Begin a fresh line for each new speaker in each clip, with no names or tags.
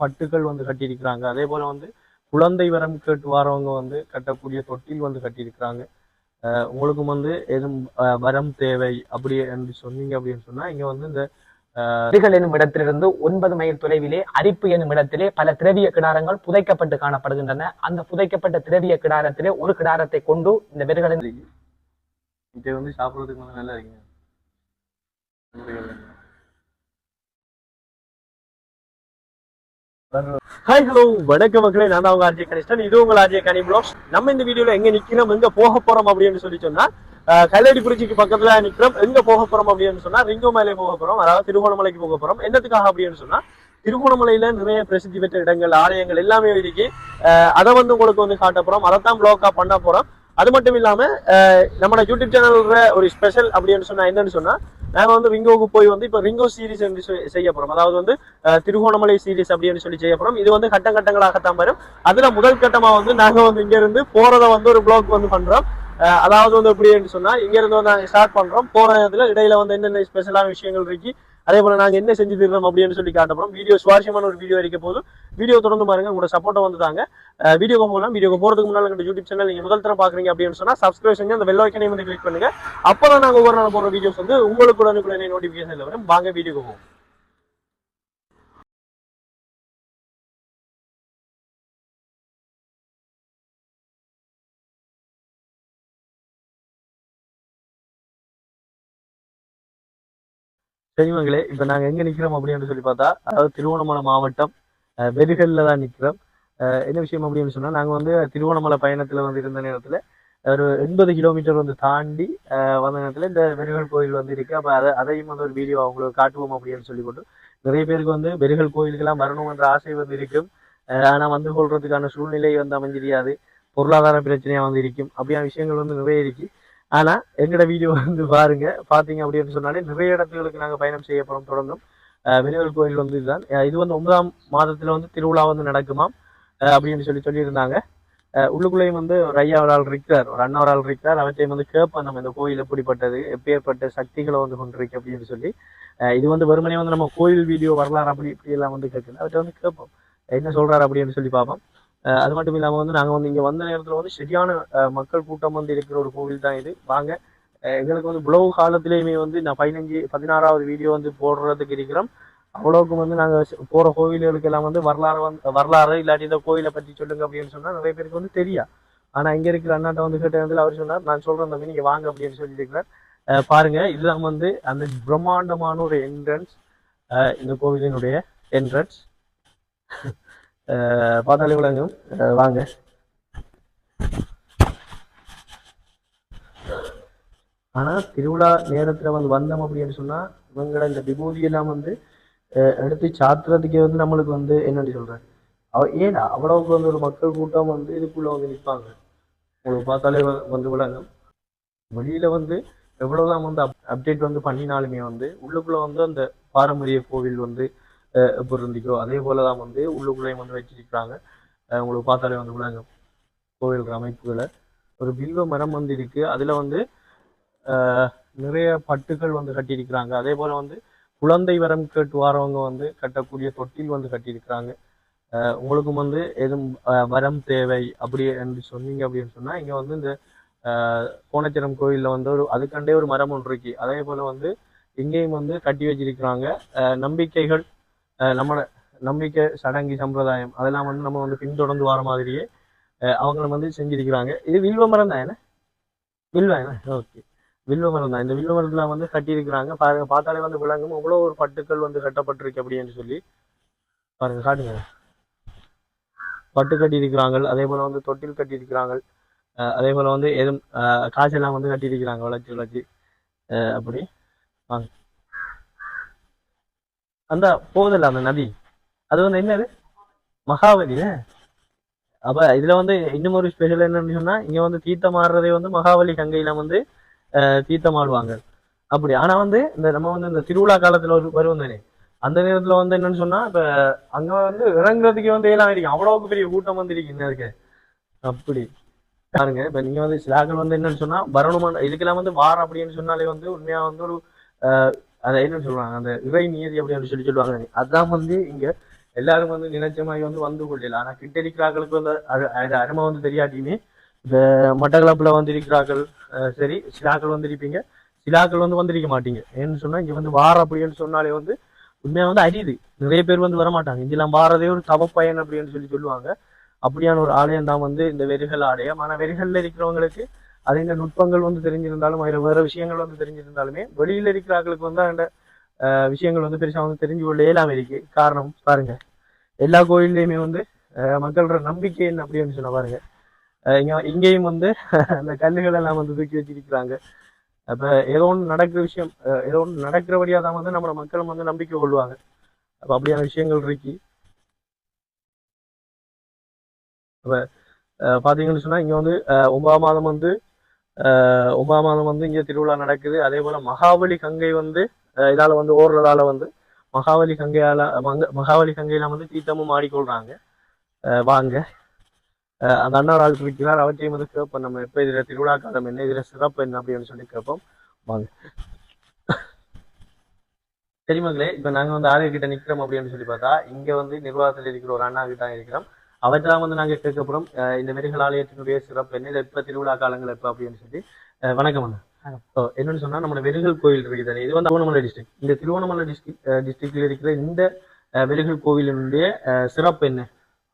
பட்டுகள் வந்து கட்டியிருக்கிறாங்க. அதே போல வந்து குழந்தை வரம் கேட்டு வரவங்க வந்து கட்டக்கூடிய தொட்டில் வந்து கட்டியிருக்கிறாங்க. உங்களுக்கும் வந்து எதுவும் வரம் தேவை அப்படி என்று சொன்னீங்க அப்படின்னு சொன்னா இங்க வந்து இந்த
அருகள் எனும் இடத்திலிருந்து ஒன்பது மைல் தொலைவிலே அரிப்பு எனும் இடத்திலே பல திரவிய கிடாரங்கள் புதைக்கப்பட்டு காணப்படுகின்றன. அந்த புதைக்கப்பட்ட திரவிய கிடாரத்திலே ஒரு கிடாரத்தை கொண்டு இந்த வெறுகளை
இங்க வந்து சாப்பிடுறதுக்கு நல்லா இருக்குங்க. ஹாய் ஹலோ வணக்க மக்களே. நான் உங்க ஆர்ஜே கனிஷ்டன். இது உங்கள் ஆர்ஜே கனி ப்ளாக்ஸ் நம்ம இந்த வீடியோல எங்க நிக்கிறோம் எங்க போக போறோம் அப்படின்னு சொல்லி சொன்னா அஹ், கல்லடி குறிச்சிக்கு பக்கத்துல நிக்கிறோம் எங்க போக போறோம் அப்படின்னு சொன்னா ரிங்கோமலை போக போறோம் அதாவது திருகோணமலைக்கு போக போறோம். என்னத்துக்காக அப்படின்னு சொன்னா திருகோணமலையில நிறைய பிரசித்தி பெற்ற இடங்கள் ஆலயங்கள் எல்லாமே இருக்கு. அஹ், அதை வந்து உங்களுக்கு வந்து காட்ட போறோம். அதைத்தான் ப்ளாக்கா பண்ண போறோம். அது மட்டும் இல்லாம நம்ம நம்மளோட யூடியூப் சேனல்ல ஒரு ஸ்பெஷல் அப்படின்னு சொன்னா என்னன்னு சொன்னா நாங்க வந்து ரிங்கோவுக்கு போய் வந்து இப்ப ரிங்கோ சீரிஸ் என்று செய்- செய்ய போறோம். அதாவது வந்து திருகோணமலை சீரிஸ் அப்படின்னு சொல்லி செய்ய போறோம். இது வந்து கட்டம் கட்டங்களாகத்தான் வரும். அதுல முதல் கட்டமா வந்து நாங்க வந்து இங்க இருந்து போறத வந்து ஒரு பிளாக் வந்து பண்றோம். அதாவது வந்து எப்படின்னு சொன்னா இங்க இருந்து வந்து நாங்க ஸ்டார்ட் பண்றோம். போற இடத்துல இடையில வந்து என்னென்ன ஸ்பெஷலான விஷயங்கள் இருக்கு அதே போல நாங்க என்ன செஞ்சு தருவோம் அப்படின்னு சொல்லி காட்டப்படும். வீடியோ சுவாரஸ்யமான ஒரு வீடியோ இருக்க போதும். வீடியோ தொடர்ந்து பாருங்க உங்களோட சப்போர்ட்டை வந்து தாங்க வீடியோக்கு போகலாம். வீடியோக்கு போறதுக்கு முன்னால எங்க யூடியூப் சேனல் நீங்க முதல் தரம் பாக்குறீங்க அப்படின்னு சொன்னா சப்ஸ்கிரைப் செஞ்சு அந்த வெள்ள ஐக்கனையும் வந்து கிளிக் பண்ணுங்க. அப்பதான் நாங்க ஒவ்வொரு நாள் போற வீடியோஸ் வந்து உங்களுக்கு உடனுக்குடனே நோட்டிபிகேஷன் வரும். வாங்க வீடியோக்கு போவோம். சரி இப்போ இப்ப நாங்க எங்க நிக்கிறோம் அப்படின்னு சொல்லி பார்த்தா அதாவது திருவண்ணாமலை மாவட்டம் அஹ், வெறுகல்ல தான் நிக்கிறோம். அஹ், என்ன விஷயம் அப்படின்னு சொன்னா நாங்க வந்து திருவண்ணாமலை பயணத்துல வந்து இருந்த நேரத்துல ஒரு எண்பது கிலோமீட்டர் வந்து தாண்டி வந்த நேரத்துல இந்த வெறுகல் கோயில் வந்து இருக்கு. அப்ப அதை அதையும் வந்து ஒரு வீடியோ அவங்களுக்கு காட்டுவோம் அப்படின்னு சொல்லி போட்டு நிறைய பேருக்கு வந்து வெறுகல் கோயிலுக்கெல்லாம் வரணும் என்ற ஆசை வந்து இருக்கும். ஆனா வந்து கொள்றதுக்கான சூழ்நிலை வந்து அமைஞ்சிரியாது பொருளாதார பிரச்சனையா வந்து இருக்கும். அப்படியான விஷயங்கள் வந்து நிறைய இருக்கு. ஆனா எங்கட வீடியோ வந்து பாருங்க. பார்த்தீங்க அப்படின்னு சொன்னாலே நிறைய இடத்துகளுக்கு நாங்க பயணம் செய்ய தொடர்ந்தும். வினவல் கோயில் வந்து இதுதான். இது வந்து ஒன்பதாம் மாதத்துல வந்து திருவிழா வந்து நடக்குமாம். அப்படின்னு சொல்லி சொல்லியிருந்தாங்க. உள்ளுக்குள்ளேயும் வந்து ஒரு ஐயா ஒரு ஆள் இருக்கிறார். ஒரு அண்ணா ஒரு ஆள் இருக்கிறார். அவற்றையும் வந்து கேட்போம் நம்ம இந்த கோயில் எப்படிப்பட்டது எப்பேற்பட்ட சக்திகளை வந்து கொண்டிருக்கு அப்படின்னு சொல்லி. இது வந்து வெறுமனே வந்து நம்ம கோயில் வீடியோ வரலாறு அப்படி இப்படி எல்லாம் வந்து கேட்குறது அவற்றை வந்து கேட்போம். என்ன சொல்றாரு அப்படின்னு சொல்லி பார்ப்போம். அது மட்டும் இல்லாம வந்து நாங்கள் வந்து இங்கே வந்த நேரத்தில் வந்து சரியான மக்கள் கூட்டம் வந்து இருக்கிற ஒரு கோவில் தான் இது. வாங்க. எங்களுக்கு வந்து இவ்வளவு காலத்திலேயுமே வந்து நான் பதினஞ்சு பதினாறாவது வீடியோ வந்து போடுறதுக்கு இருக்கிறோம். அவ்வளவுக்கு வந்து நாங்க போகிற கோவில்களுக்கு எல்லாம் வந்து வரலாறு வந்து வரலாறு இல்லாட்டி இந்த கோயிலை பற்றி சொல்லுங்க அப்படின்னு சொன்னால் நிறைய பேருக்கு வந்து தெரியா ஆனால் இங்க இருக்கிற அண்ணாட்ட வந்து கேட்ட இடத்துல அவர் சொன்னார் நான் சொல்றேன் தம்பி நீங்கள் வாங்க அப்படின்னு சொல்லியிருக்கிறார். பாருங்க இதுதான் வந்து அந்த பிரம்மாண்டமான ஒரு என்ட்ரன்ஸ் இந்த கோவிலினுடைய என்ட்ரன்ஸ் பார்த்தாலே விளங்கும் வாங்க. ஆனா திருவிழா நேரத்துல வந்து வந்தோம் அப்படின்னு சொன்னா இவங்களோட இந்த விபூதி எல்லாம் வந்து அஹ் எடுத்து சாத்துறதுக்கே வந்து நம்மளுக்கு வந்து என்னன்னு சொல்றேன். அவ ஏன் அவ்வளவுக்கு வந்து ஒரு மக்கள் கூட்டம் வந்து இதுக்குள்ள வந்து நிற்பாங்க. உங்களுக்கு பார்த்தாலே வந்து விளங்கும். வெளியில வந்து எவ்வளவுதான் வந்து அப்டேட் வந்து பண்ணினாலுமே வந்து உள்ளுக்குள்ள வந்து அந்த பாரம்பரிய கோவில் வந்து எப்படி அதே அதே போலதான் வந்து உள்ளுக்குள்ளேயும் வந்து வச்சிருக்கிறாங்க உங்களுக்கு பார்த்தாலே வந்து விளங்கும் கோவில் அமைப்புகளை. ஒரு வில்வ மரம் வந்து இருக்கு. அதில் வந்து நிறைய பட்டுகள் வந்து கட்டியிருக்கிறாங்க. அதே போல் வந்து குழந்தை வரம் கேட்டு வரவங்க வந்து கட்டக்கூடிய தொட்டில் வந்து கட்டியிருக்கிறாங்க. உங்களுக்கும் வந்து எதுவும் வரம் தேவை அப்படி என்று சொன்னீங்க அப்படின்னு சொன்னால் இங்கே வந்து இந்த கோணச்சரம் கோயிலில் வந்து ஒரு அதுக்கண்டே ஒரு மரம் ஒன்று இருக்கு. அதே போல் வந்து இங்கேயும் வந்து கட்டி வச்சிருக்கிறாங்க. நம்பிக்கைகள் நம்மளோட நம்பிக்கை சடங்கு சம்பிரதாயம் அதெல்லாம் வந்து நம்ம வந்து பின்தொடர்ந்து வர மாதிரியே அவங்களை வந்து செஞ்சிருக்கிறாங்க. இது வில்வ மரம் தான் என்ன? வில்வ ஓகே. வில்வ மரம் தான். இந்த வில்வ மரத்துல வந்து கட்டியிருக்கிறாங்க. பாருங்க பார்த்தாலே வந்து விளங்கும் அவ்வளோ ஒரு பட்டுக்கள் வந்து கட்டப்பட்டிருக்கு அப்படின்னு சொல்லி. பாருங்க காட்டுங்க. பட்டு கட்டியிருக்கிறாங்க. அதே போல வந்து தொட்டில் கட்டியிருக்கிறாங்க. அஹ் அதே போல வந்து எதுவும் காசெல்லாம் வந்து கட்டியிருக்கிறாங்க. வளர்ச்சி வளர்ச்சி. அஹ் அப்படி. வாங்க. அந்த போகுதில்ல அந்த நதி. அது வந்து என்னது? மகாவலி அப்ப இதுல வந்து இன்னும் ஒரு ஸ்பெஷல் என்னன்னு சொன்னா இங்க வந்து தீர்த்தம் ஆடுறதே வந்து மகாவலி கங்கையில வந்து தீர்த்தம் ஆடுவாங்க. அப்படி. ஆனா வந்து இந்த நம்ம வந்து இந்த திருவிழா காலத்துல ஒரு வருவோம் தானே? அந்த நேரத்துல வந்து என்னன்னு சொன்னா இப்ப அங்க வந்து இறங்குறதுக்கு வந்து எல்லாம் இருக்கு அவ்வளவுக்கு பெரிய கூட்டம் வந்து இருக்கு என்ன இருக்கு. அப்படி. பாருங்க இப்ப நீங்க வந்து சிலாக்கள் வந்து என்னன்னு சொன்னா வரணுமான இதுக்கெல்லாம் வந்து வாரம் அப்படின்னு சொன்னாலே வந்து உண்மையா வந்து ஒரு அஹ், அதை என்னன்னு சொல்லுவாங்க? அந்த இறை நியதி அப்படின்னு சொல்லி சொல்லுவாங்க. அதான் வந்து இங்க எல்லாரும் வந்து நினைச்ச மாதிரி வந்து வந்து கொள்ளல ஆனா கிட்ட இருக்கிறார்களுக்கு வந்து அது அருமை வந்து தெரியாட்டியுமே இந்த மட்டக்களப்புல வந்து இருக்கிறார்கள் சரி சிலாக்கள் வந்து இருப்பீங்க. சிலாக்கள் வந்து வந்திருக்க மாட்டீங்க. ஏன்னு சொன்னா இங்க வந்து வார அப்படின்னு சொன்னாலே வந்து உண்மையா வந்து அரியுது நிறைய பேர் வந்து வரமாட்டாங்க. இங்கெல்லாம் வாரதே ஒரு தவப்பயன் அப்படின்னு சொல்லி சொல்லுவாங்க. அப்படியான ஒரு ஆலயம் தான் வந்து இந்த வெறிகள் ஆலயம். ஆனா வெறிகள்ல இருக்கிறவங்களுக்கு அது இந்த நுட்பங்கள் வந்து தெரிஞ்சிருந்தாலும் அதில் வேற விஷயங்கள் வந்து தெரிஞ்சிருந்தாலுமே வெளியில இருக்கிறவங்களுக்கு வந்து அந்த அஹ், விஷயங்கள் வந்து பெருசா வந்து தெரிஞ்சு கொள்ள இயலாமல் இருக்கு. காரணம் பாருங்க. எல்லா கோயில்லையுமே வந்து அஹ், மக்களோட நம்பிக்கை என்ன அப்படின்னு சொன்ன பாருங்க. அஹ், இங்க இங்கேயும் வந்து அந்த கல்லுகள் எல்லாம் வந்து தூக்கி வச்சிருக்கிறாங்க. அப்ப ஏதோ ஒன்று நடக்கிற விஷயம் அஹ், ஏதோ ஒன்று நடக்கிறபடியாக தான் வந்து நம்ம மக்களும் வந்து நம்பிக்கை கொள்வாங்க. அப்ப அப்படியான விஷயங்கள் இருக்கு. அப்ப அஹ், பாத்தீங்கன்னு சொன்னா இங்க வந்து ஒன்பதாம் மாதம் வந்து அஹ், மாதம் வந்து இங்க திருவிழா நடக்குது. அதே போல மகாபலி கங்கை வந்து இதால வந்து ஓடுறதால வந்து மகாபலி கங்கையால மங்க- மகாபலி கங்கையில வந்து தீர்த்தமும் ஆடிக்கொள்றாங்க அஹ், வாங்க. அந்த அண்ணாரால் இருக்கிறார் அவற்றையும் வந்து கேட்போம். நம்ம எப்ப இதுல திருவிழா காலம் என்ன இதுல சிறப்பு என்ன அப்படின்னு சொல்லி கேட்போம். வாங்க. சரி மகளே இப்ப நாங்க வந்து ஆலய கிட்ட நிக்கிறோம் அப்படின்னு சொல்லி பார்த்தா இங்க வந்து நிர்வாகத்தில் இருக்கிற ஒரு அண்ணா கிட்ட இருக்கிறோம். அவர்தான் வந்து நாங்க கேட்க போறோம் அஹ், இந்த மெருகல் ஆலயத்தினுடைய சிறப்பு என்ன? இது எப்ப திருவிழா காலங்கள் எப்ப அப்படின்னு சொல்லி. வணக்கம் அண்ணா. என்னன்னு சொன்னா நம்ம வெறுகல் கோயில் இருக்குது இது வந்து திருவண்ணாமலை டிஸ்ட்ரிக்ட் இந்த திருவண்ணாமலை டிஸ்ட்ரிக்ட் டிஸ்ட்ரிக்ட்ல இருக்கிற இந்த வெறுகல் கோவிலினுடைய சிறப்பு என்ன?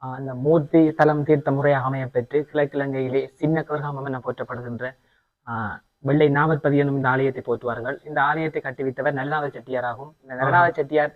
ஆஹ் அந்த மூர்த்தி தலம் தீர்த்த முறையாக அமையப்பெற்று கிழக்கிழங்கையிலே சின்ன கதிர்காமம் என போற்றப்படுகின்ற ஆஹ் வெள்ளை நாமற்பதி எனும் இந்த ஆலயத்தை போற்றுவார்கள். இந்த ஆலயத்தை கட்டுவித்தவர் நல்லாத செட்டியாராகும். இந்த நல்லாத செட்டியார்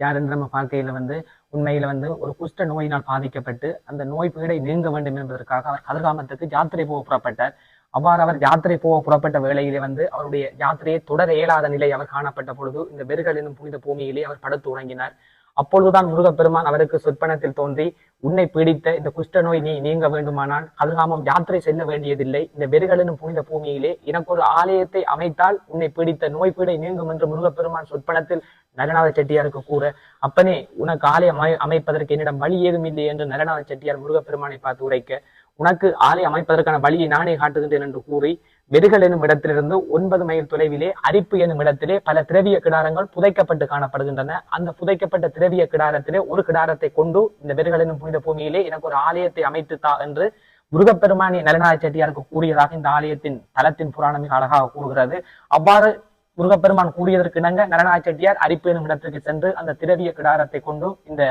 யார் என்று நம்ம பார்க்கையில வந்து உண்மையில வந்து ஒரு குஷ்ட நோயினால் பாதிக்கப்பட்டு அந்த நோய் பீடை நீங்க வேண்டும் என்பதற்காக அவர் கதிர்காமத்துக்கு யாத்திரை போக புறப்பட்டார். அவ்வாறு அவர் யாத்திரை போக புறப்பட்ட வேளையிலே வந்து அவருடைய யாத்திரையை தொடர இயலாத நிலை அவர் காணப்பட்ட பொழுது இந்த என்னும் புனித பூமியிலே அவர் படுத்து உறங்கினார். அப்பொழுதுதான் முருகப்பெருமான் அவருக்கு சொற்பனத்தில் தோன்றி உன்னை பீடித்த இந்த குஷ்ட நோய் நீ நீங்க வேண்டுமானால் கதிர்காமம் யாத்திரை செல்ல வேண்டியதில்லை. இந்த என்னும் புனித பூமியிலே எனக்கு ஒரு ஆலயத்தை அமைத்தால் உன்னை பீடித்த நோய் பீடை நீங்கும் என்று முருகப்பெருமான் சொற்பனத்தில் நரநாத செட்டியாருக்கு கூற அப்பனே உனக்கு ஆலயம் அமை- அமைப்பதற்கு என்னிடம் வழி ஏதும் இல்லை என்று நரநாத செட்டியார் முருகப்பெருமானை பார்த்து உரைக்க உனக்கு ஆலயம் அமைப்பதற்கான வழியை நானே காட்டுகின்றேன் என்று கூறி வெறுகல் எனும் இடத்திலிருந்து ஒன்பது மைல் தொலைவிலே அரிப்பு எனும் இடத்திலே பல திரவிய கிடாரங்கள் புதைக்கப்பட்டு காணப்படுகின்றன. அந்த புதைக்கப்பட்ட திரவிய கிடாரத்திலே ஒரு கிடாரத்தை கொண்டு இந்த வெறுகல் எனும் புனித பூமியிலே எனக்கு ஒரு ஆலயத்தை அமைத்து தா என்று முருகப்பெருமானி நலநாத செட்டியாருக்கு கூறியதாக இந்த ஆலயத்தின் தலத்தின் புராணம் மிக அழகாக கூறுகிறது. அவ்வாறு முருகப்பெருமான் கூறியதற்கு இணங்க செட்டியார் அரிப்பு எனும் இடத்திற்கு சென்று அந்த திரவிய கிடாரத்தை கொண்டு இந்த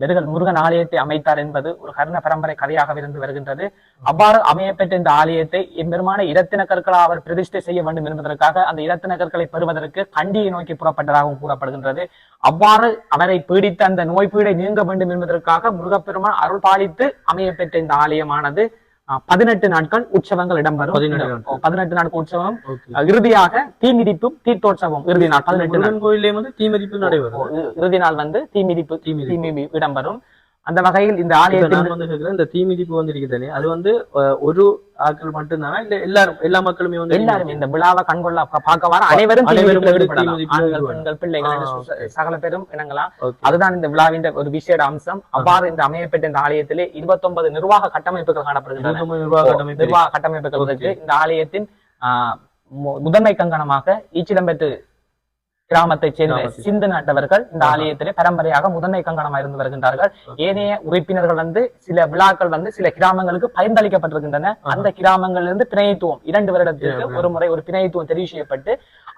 வெறுகல் முருகன் ஆலயத்தை அமைத்தார் என்பது ஒரு கர்ண பரம்பரை கதையாக இருந்து வருகின்றது. அவ்வாறு அமையப்பெற்ற இந்த ஆலயத்தை எம்பெருமான இரத்தின கற்களால் அவர் பிரதிஷ்டை செய்ய வேண்டும் என்பதற்காக அந்த இரத்தின கற்களை பெறுவதற்கு கண்டியை நோக்கி புறப்பட்டதாகவும் கூறப்படுகின்றது. அவ்வாறு அவரை பீடித்த அந்த நோய் பீடை நீங்க வேண்டும் என்பதற்காக முருகப்பெருமான் அருள் பாலித்து அமையப்பெற்ற இந்த ஆலயமானது. பதினெட்டு நாட்கள் உற்சவங்கள் இடம்பெறும்.
பதினெட்டு நாட்கள்.
உற்சவம். இறுதியாக தீமிதிப்பும் தீர்த்தோற்சவம் இறுதி நாள் பதினெட்டு
கோயிலே வந்து தீமதிப்பு நடைபெறும்
இறுதி நாள் வந்து தீமிதிப்பு
தீமிதிப்பு.
தீமிதி இடம்பெறும். அந்த வகையில் இந்த
வந்து கேக்குறேன் இந்த தீமிதிப்பு வந்து இருக்குதானே அது வந்து ஒரு ஆட்கள் மட்டும்தானா? இல்ல எல்லாரும் எல்லா மக்களுமே வந்து
எல்லாரும். இந்த விழாவை கண்கொள்ள பார்க்க வர அனைவரும் ஆண்கள். பெண்கள் பிள்ளைகள். சகல பேரும் இணங்கலாம். அதுதான் இந்த விழாவின் ஒரு விசேட அம்சம். அவ்வாறு இந்த அமையப்பட்ட இந்த ஆலயத்திலே 29 நிர்வாக கட்டமைப்புகள் காணப்படுகின்றன.
இருபத்தொன்பது நிர்வாக கட்டமைப்பு இருக்கு.
நிர்வாக கட்டமைப்புகள் இருக்கு. இந்த ஆலயத்தின் முதன்மை கங்கணமாக ஈச்சிலம்பெட்டு கிராமத்தைச் சேர்ந்த
கிராமத்தை.
சிந்து நாட்டவர்கள் இந்த. ஆலயத்திலே பரம்பரையாக முதன்மை கங்கணமாக இருந்து வருகின்றார்கள். ஏனைய உறுப்பினர்கள் வந்து சில விழாக்கள் வந்து சில கிராமங்களுக்கு பரிந்தளிக்கப்பட்டிருக்கின்றன அந்த கிராமங்களிலிருந்து பிணையத்துவம் இரண்டு வருடத்திற்கு ஒரு முறை ஒரு பிணையத்துவம் தெரிவு செய்யப்பட்டு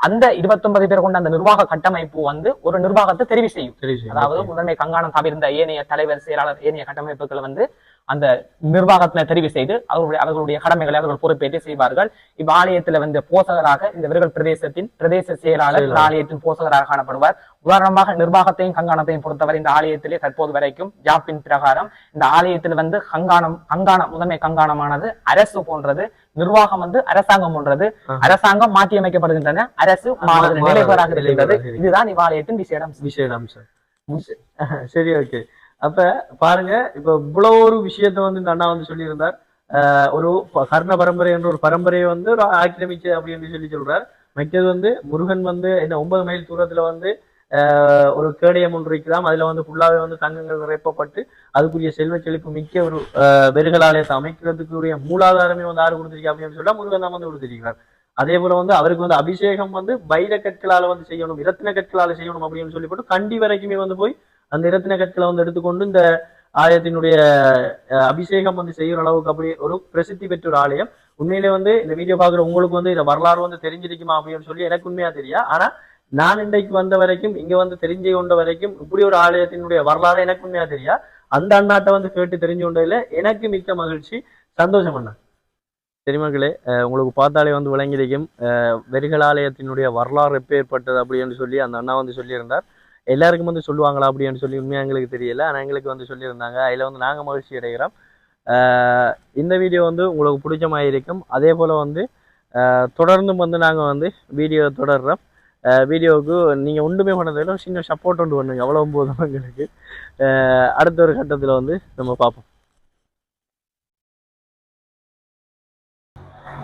அந்த 29 பேர் கொண்ட அந்த நிர்வாக கட்டமைப்பு வந்து ஒரு நிர்வாகத்தை தெரிவு செய்யும். அதாவது முதன்மை கங்காணம் தவிர்ந்த ஏனைய தலைவர் செயலாளர் ஏனைய கட்டமைப்புகளை வந்து அந்த நிர்வாகத்தினை தெரிவு செய்து அவர்களுடைய அவர்களுடைய கடமைகளை அவர்கள் பொறுப்பேற்று செய்வார்கள். இவ் ஆலயத்துல வந்து போசகராக இந்த விருகல் பிரதேசத்தின் பிரதேச செயலாளர் ஆலயத்தின் போசகராக காணப்படுவார். உதாரணமாக நிர்வாகத்தையும் கங்காணத்தையும் பொறுத்தவரை இந்த ஆலயத்திலே தற்போது வரைக்கும் ஜாப்பின் பிரகாரம் இந்த ஆலயத்தில் வந்து கங்காணம் கங்காணம் முதன்மை கங்காணமானது அரசு போன்றது நிர்வாகம் வந்து அரசாங்கம் போன்றது. அரசாங்கம் மாற்றி அமைக்கப்படுகின்றன அரசு நிலைபெறாக இருக்கின்றது. இதுதான் இவ்வாலயத்தின் விசேடம்.
விசேட அம்சம் சரி ஓகே. அப்ப பாருங்க இப்ப இவ்வளவு ஒரு விஷயத்த வந்து இந்த அண்ணா வந்து சொல்லியிருந்தார். ஒரு கர்ண பரம்பரை என்ற ஒரு பரம்பரையை வந்து ஒரு ஆக்கிரமிச்சு அப்படின்னு சொல்லி சொல்றார். மிக்கது வந்து முருகன் வந்து என்ன ஒன்பது மைல் தூரத்துல வந்து ஒரு கேடயம் ஒன்று வைக்கலாம் அதுல வந்து ஃபுல்லாவே வந்து தங்கங்கள் நிறைப்பப்பட்டு அதுக்குரிய செல்வ செழிப்பு மிக்க ஒரு ஆஹ் அமைக்கிறதுக்குரிய மூலாதாரமே வந்து ஆறு கொடுத்திருக்கா அப்படின்னு சொல்லி முருகன் தான் வந்து கொடுத்திருக்கிறார். அதே போல வந்து அவருக்கு வந்து அபிஷேகம் வந்து வைர கற்களால வந்து செய்யணும் இரத்தின கற்களால செய்யணும் அப்படின்னு சொல்லி போட்டு கண்டி வரைக்குமே வந்து போய் அந்த இரத்தின கற்களை வந்து எடுத்துக்கொண்டு இந்த ஆலயத்தினுடைய அஹ், அபிஷேகம் வந்து செய்யற அளவுக்கு அப்படி ஒரு பிரசித்தி பெற்ற ஒரு ஆலயம். உண்மையிலே வந்து இந்த வீடியோ பார்க்குற உங்களுக்கு வந்து இந்த வரலாறு வந்து தெரிஞ்சிருக்குமா அப்படின்னு சொல்லி எனக்கு உண்மையா தெரியா. ஆனா நான் இன்றைக்கு வந்த வரைக்கும் இங்க வந்து தெரிஞ்சு கொண்ட வரைக்கும் இப்படி ஒரு ஆலயத்தினுடைய வரலாறு எனக்கு உண்மையா தெரியா? அந்த அண்ணாட்டை வந்து கேட்டு தெரிஞ்சு கொண்டதுல எனக்கு மிக்க மகிழ்ச்சி. சந்தோஷம் அண்ணா. சரி உங்களுக்கு பார்த்தாலே வந்து விளங்கியிருக்கும். அஹ் வெறிகள் ஆலயத்தினுடைய வரலாறு எப்பேற்பட்டது அப்படின்னு சொல்லி அந்த அண்ணா வந்து சொல்லியிருந்தார். எல்லாருக்கும் வந்து சொல்லுவாங்களா அப்படின்னு சொல்லி உண்மையாக எங்களுக்கு தெரியல. ஆனால் எங்களுக்கு வந்து சொல்லியிருந்தாங்க. அதில் வந்து நாங்கள் மகிழ்ச்சி அடைகிறோம். இந்த வீடியோ வந்து உங்களுக்கு பிடிச்ச மாதிரி இருக்கும். அதே போல் வந்து அஹ் தொடர்ந்தும் வந்து நாங்கள் வந்து வீடியோ தொடர்றோம். வீடியோவுக்கு நீங்கள் ஒன்றுமே பண்ணதில்லை சின்ன சப்போர்ட் ஒன்று பண்ணுங்க. அவ்வளோ போதும் எங்களுக்கு. அஹ் அடுத்த ஒரு கட்டத்தில் வந்து நம்ம பார்ப்போம்.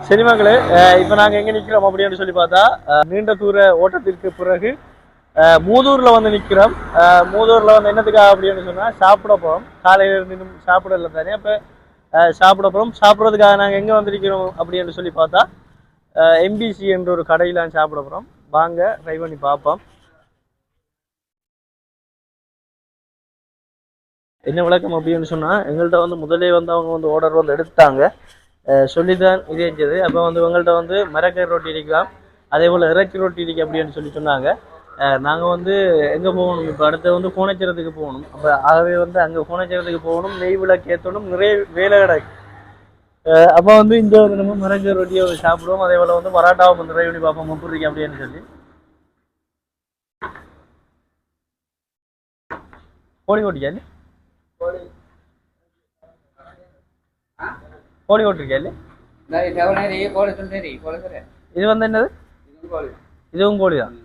சரி இப்போ நாங்கள் எங்கே நிற்கிறோம் அப்படின்னு சொல்லி பார்த்தா நீண்ட தூர ஓட்டத்திற்கு பிறகு மூதூர்ல வந்து நிற்கிறோம் மூதூரில் மூதூர்ல வந்து என்னத்துக்காக அப்படின்னு சொன்னால் சாப்பிட போகிறோம் காலையில இருந்து சாப்பிட சாப்பிடல தானே அப்போ சாப்பிட போகிறோம் சாப்பிட்றதுக்காக நாங்கள் எங்கே வந்திருக்கிறோம் அப்படின்னு சொல்லி பார்த்தா எம்பிசி என்ற ஒரு கடையில் சாப்பிட போகிறோம் வாங்க ட்ரை பண்ணி பார்ப்போம். என்ன விளக்கம் அப்படின்னு சொன்னால் எங்கள்கிட்ட வந்து முதலே வந்து அவங்க வந்து ஆர்டர் வந்து எடுத்தாங்க. சொல்லிதான் இது இருந்தது. அப்போ வந்து உங்கள்கிட்ட வந்து மரக்கறி ரொட்டி இருக்கலாம் அதே போல் இறைச்சி ரொட்டி இருக்கு அப்படின்னு சொல்லி சொன்னாங்க. நாங்கள் வந்து எங்கே போகணும்? இப்போ அடுத்து வந்து கோணச்சரத்துக்கு போகணும். அப்போ ஆகவே வந்து அங்கே கோணச்சரத்துக்கு போகணும் நெய் விளக்கு ஏற்றணும் நிறைய வேலை கிடக்கு அப்போ வந்து இந்த நம்ம மரக்கறி ரொட்டியை சாப்பிடுவோம். அதே போல் வந்து பரோட்டாவை வந்து ட்ரை பண்ணி பார்ப்போம். எப்படி இருக்கு அப்படின்னு சொல்லி. கோழி ஓட்டிக்கா இல்லை கோழி. ஓட்டிருக்கா இல்லை இது வந்து என்னது? இதுவும் கோழி. தான்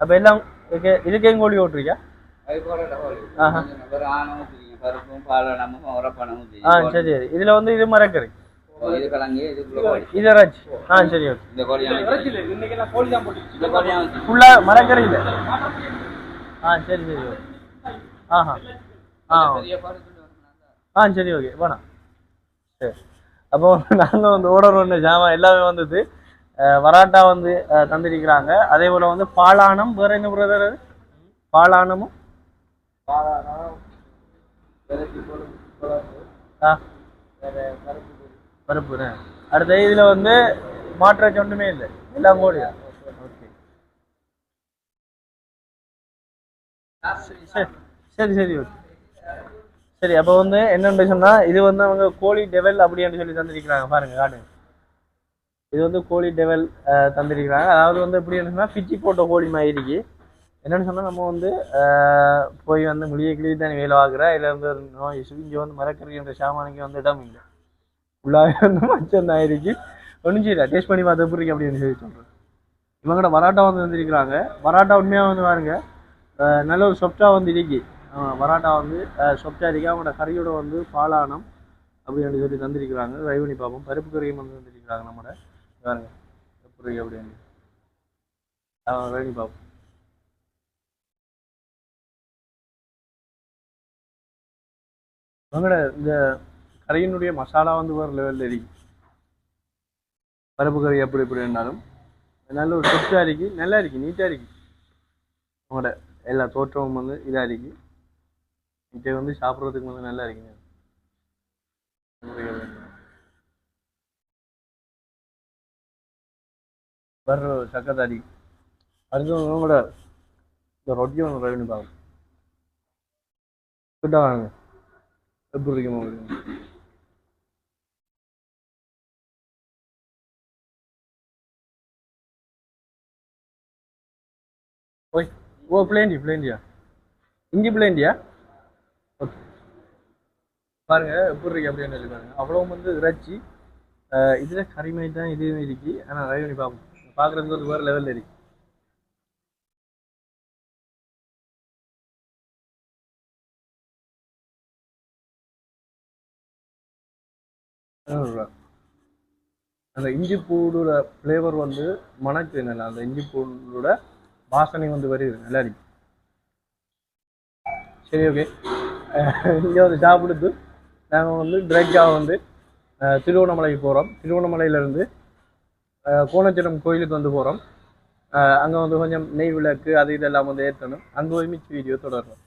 அப்போ எல்லாம் இதுக்கு-
nama orang panang
ஆ சரி சரி. இதில் வந்து இது மரக்கறி
itu kalangi itu belum boleh
இது இறைச்சி. ஆ சரி ஓகே.
இந்த கோழி இந்த கோழி
ஃபுல்லாக மரக்கறி இல்லை ஆ சரி சரி ஓகே. ஆஹா. ஆ ஆ சரி ஓகே. வேணாம் சரி. அப்போ நாங்கள் வந்து ஓடர் ஒன்று ஜாமான் எல்லாமே வந்தது. வராட்டா வந்து தந்திருக்கிறாங்க. அதே போல் வந்து பாலானம் வேற என்ன பிரதர் அது? பாலானமும் பருப்பு அடுத்த இதில் வந்து மாற்றாச்சு ஒன்றுமே இல்லை. எல்லாம் கோழி ஓகே. சரி சரி சரி ஓகே. சரி அப்போ வந்து என்னென்னு சொன்னால் இது வந்து அவங்க கோழி டெவல் அப்படின்னு சொல்லி தந்திருக்கிறாங்க. பாருங்க காட்டுங்க. இது வந்து கோழி டெவல் தந்திருக்கிறாங்க. அதாவது வந்து எப்படி சொன்னால் பிச்சி போட்ட கோழி மாதிரி இருக்கு. சொன்னால் நம்ம வந்து போய் வந்து முடிய கிளி தானே வேலை வாங்குற இதில் வந்து நோய் இங்கே வந்து மரக்கறி என்ற சாமானுக்கு வந்து இடம் இல்லை. ஃபுல்லாகவே வந்து மச்சம் தான் இருக்கு. ஒன்றும் சரி டேஸ்ட் பண்ணி பார்த்து எப்படி இருக்கு அப்படின்னு சொல்லி சொல்கிறேன் இவங்கட வராட்டா வந்து வந்திருக்கிறாங்க வராட்டா உண்மையாக வந்து பாருங்க நல்ல ஒரு சொப்டா வந்து இருக்கு. வராட்டா வந்து சொப்டா இருக்கு. அவங்களோட கறியோட வந்து பாலானம் அப்படின்னு சொல்லி தந்திருக்கிறாங்க. ட்ரை பண்ணி பார்ப்போம். பருப்பு கறியும் வந்து தந்திருக்கிறாங்க நம்மளோட. பாருங்க எப்படி அப்படின்னு? ட்ரை பண்ணி பார்ப்போம் இந்த கறியினுடைய மசாலா வந்து வேறு லெவலில் இருக்கு. பருப்பு கறி எப்படி எப்படி இருந்தாலும் நல்ல ஒரு சொப்டா இருக்கு. நல்லா இருக்கு நீட்டாக இருக்கு. உங்களோட எல்லா தோற்றமும் வந்து இதாக இருக்கு. இது வந்து சாப்பிட்றதுக்கு வந்து நல்லா இருக்குங்க. வர்ற சக்கத்தாடி அடுத்து கூட இந்த ரொட்டியும் ஒன்று ரெவன்யூ பார்க்கும் கிட்ட வாங்க. எப்படி இருக்குமா உங்களுக்கு ஓய் ஓ பிளேண்டி பிளேண்டியா இங்கே பிளேண்டியா ஓகே. பாருங்க எப்படி இருக்கு அப்படின்னு சொல்லி பாருங்க. அவ்வளோ வந்து இறைச்சி. இதில் இதுல தான் இதுவும் இருக்கு. ஆனால் ட்ரை பண்ணி பார்ப்போம். பார்க்குறதுக்கு ஒரு வேறு லெவலில் இருக்கு. அந்த இஞ்சி பூடோட ஃப்ளேவர் வந்து மணக்கு நல்லா அந்த இஞ்சி பூடோட வாசனை வந்து வருது நல்லா இருக்கு. சரி ஓகே இங்கே வந்து சாப்பிடுது. நாங்கள் வந்து டிரெக்டாக வந்து அஹ், திருவண்ணாமலைக்கு போகிறோம் திருவண்ணாமலையிலேருந்து கோணச்சிரம் கோயிலுக்கு வந்து போகிறோம் அங்கே வந்து கொஞ்சம் நெய் விளக்கு அது இதெல்லாம் வந்து ஏற்றணும். அங்கே போய் மிச்ச வீடியோ தொடரணும்.